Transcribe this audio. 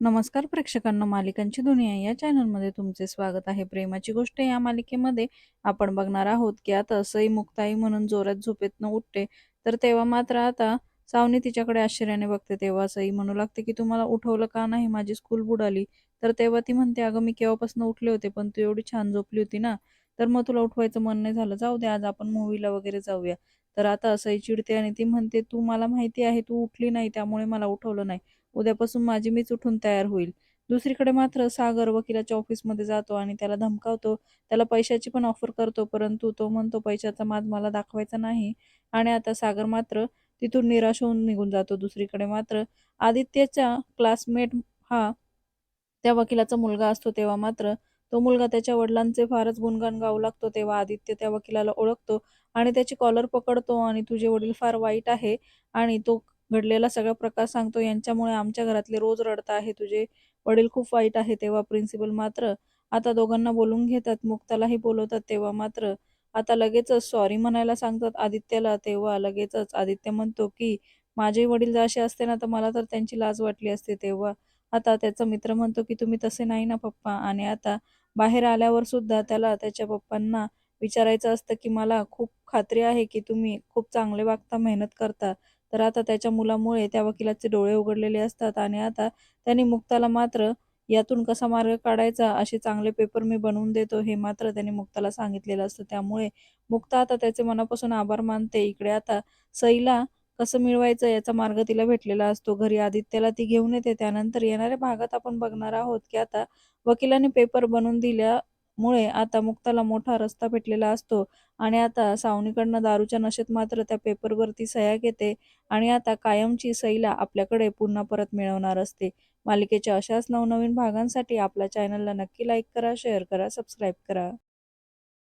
नमस्कार प्रेक्षकांना मालिकांची दुनिया या चॅनलमध्ये तुमचे स्वागत आहे. प्रेमाची गोष्ट या मालिकेमध्ये आपण बघणार आहोत की आता सई मुक्ताई म्हणून जोरात झोपेतनं उठते तर तेव्हा मात्र आता सावनी तिच्याकडे आश्चर्याने बघते. तेव्हा सई म्हणू लागते की तुम्हाला उठवलं का नाही? माझी स्कूल बुडाली. तर तेव्हा ती म्हणते अगं मी केव्हापासून उठले होते पण तू एवढी छान झोपली होती ना तर मग तुला उठवायचं मन नाही झालं जाऊ दे आज आपण मूवीला वगैरे जाऊया. तर आता असंही चिडते आणि ती म्हणते तू मला माहिती आहे तू उठली नाही त्यामुळे मला उठवलं नाही. उद्यापासून माझी मीच उठून तयार होईल. दुसरीकडे मात्र सागर वकिलाच्या ऑफिसमध्ये जातो आणि त्याला धमकावतो. त्याला पैशाची पण ऑफर करतो परंतु तो म्हणतो पैशाचा माज मला दाखवायचा नाही. आणि आता सागर मात्र तिथून निराश होऊन निघून जातो दुसरीकडे मात्र. आदित्यचा क्लासमेट हा त्या वकिलाचा मुलगा असतो तेव्हा मात्र तो मुलगा त्याच्या वडिलांचे फारच गुणगान गाऊ लागतो तेव्हा आदित्य त्या वकिलाला ओळखतो आणि त्याची कॉलर पकडतो आणि तुझे वडील फार वाईट आहे आणि तो घडलेला सगळा प्रकार सांगतो. यांच्यामुळे आमच्या घरातले रोज रडत आहे. तुझे वडील खूप वाईट आहे. तेव्हा प्रिन्सिपल मात्र आता दोघांना बोलून घेतात. मुक्तालाही बोलवतात. तेव्हा मात्र आता लगेचच सॉरी म्हणायला सांगतात आदित्यला. तेव्हा लगेचच आदित्य म्हणतो की माझे वडील जसे असे असते ना तर मला तर त्यांची लाज वाटली असते. तेव्हा आता त्याचा मित्र म्हणतो की तुम्ही तसे नाही ना पप्पा. आणि आता बाहेर आल्यावर सुद्धा त्याला त्याच्या पप्पांना विचारायचं असतं की मला खूप खात्री आहे की तुम्ही खूप चांगले वागता मेहनत करता. तर आता त्याच्या मुलामुळे त्या वकिलाचे डोळे उघडलेले असतात आणि आता त्यांनी मुक्ताला मात्र यातून कसा मार्ग काढायचा असे चांगले पेपर मी बनवून देतो हे मात्र त्यांनी मुक्ताला सांगितलेलं असतं. त्यामुळे मुक्ता आता त्याचे मनापासून आभार मानते. इकडे आता सईला कसं मिळवायचं याचा मार्ग तिला भेटलेला असतो. घरी आदित्यला ती घेऊन येते. त्यानंतर येणाऱ्या भागात आपण बघणार आहोत की आता वकिलाने पेपर बनवून दिल्यामुळे आता मुक्ताला मोठा रस्ता भेटलेला असतो. आणि आता सावनीकडनं दारूच्या नशेत मात्र त्या पेपरवरती सह्या घेते आणि आता कायमची सईला आपल्याकडे पुन्हा परत मिळवणार असते. मालिकेच्या अशाच नवनवीन भागांसाठी आपल्या चॅनलला नक्की लाईक करा शेअर करा सबस्क्राईब करा.